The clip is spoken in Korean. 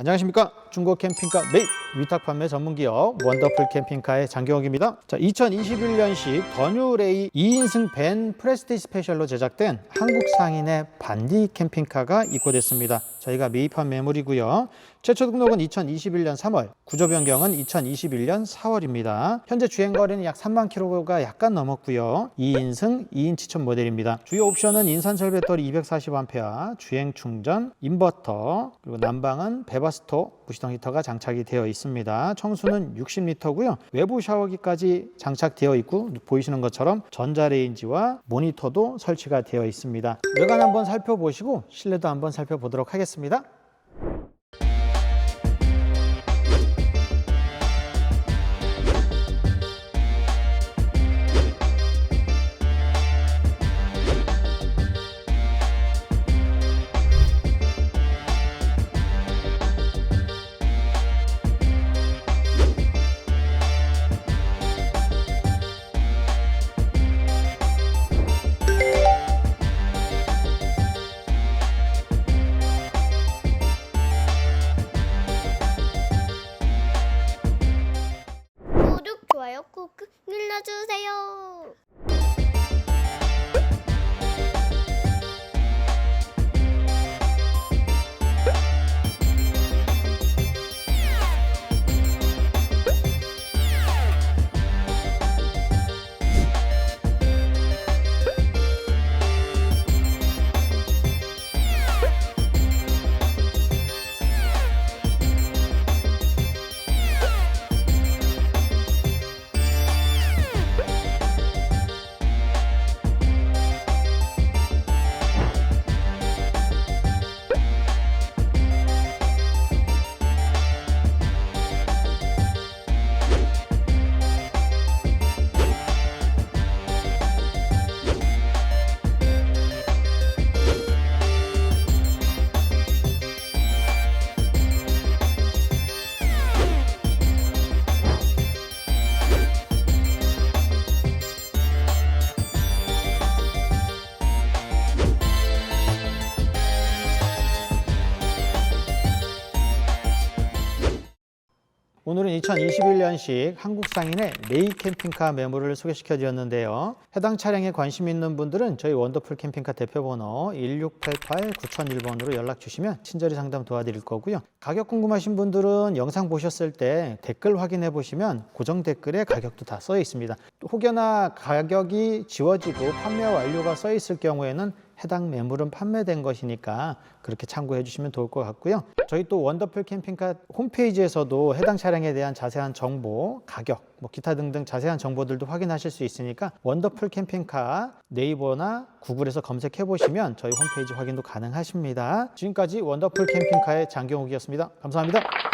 안녕하십니까 중고 캠핑카 매입 위탁 판매 전문 기업 원더풀 캠핑카의 장경욱입니다. 자 2021년식 더뉴레이 2인승 밴 프레스티 스페셜로 제작된 한국 상인의 반디 캠핑카가 입고됐습니다. 저희가 매입한 매물이고요. 최초 등록은 2021년 3월 구조 변경은 2021년 4월입니다. 현재 주행 거리는 약 3만 킬로가 약간 넘었고요. 2인승 2인 치천 모델입니다. 주요 옵션은 인산철 배터리 240A 주행 충전 인버터 그리고 난방은 베바스토 무시동 히터가 장착이 되어 있습니다. 청수는 60 리터고요. 외부 샤워기까지 장착되어 있고 보이시는 것처럼 전자레인지와 모니터도 설치가 되어 있습니다. 외관 한번 살펴보시고 실내도 한번 살펴보도록 하겠습니다 꾹꾹 눌러주세요. 오늘은 2021년식 한국 상인의 레이 캠핑카 매물을 소개시켜 드렸는데요. 해당 차량에 관심 있는 분들은 저희 원더풀 캠핑카 대표 번호 1688-9001번으로 연락 주시면 친절히 상담 도와드릴 거고요. 가격 궁금하신 분들은 영상 보셨을 때 댓글 확인해 보시면 고정 댓글에 가격도 다 써 있습니다. 또 혹여나 가격이 지워지고 판매 완료가 써 있을 경우에는 해당 매물은 판매된 것이니까 그렇게 참고해 주시면 좋을 것 같고요. 저희 또 원더풀 캠핑카 홈페이지에서도 해당 차량에 대한 자세한 정보, 가격, 뭐 기타 등등 자세한 정보들도 확인하실 수 있으니까 원더풀 캠핑카 네이버나 구글에서 검색해 보시면 저희 홈페이지 확인도 가능하십니다. 지금까지 원더풀 캠핑카의 장경욱이었습니다. 감사합니다.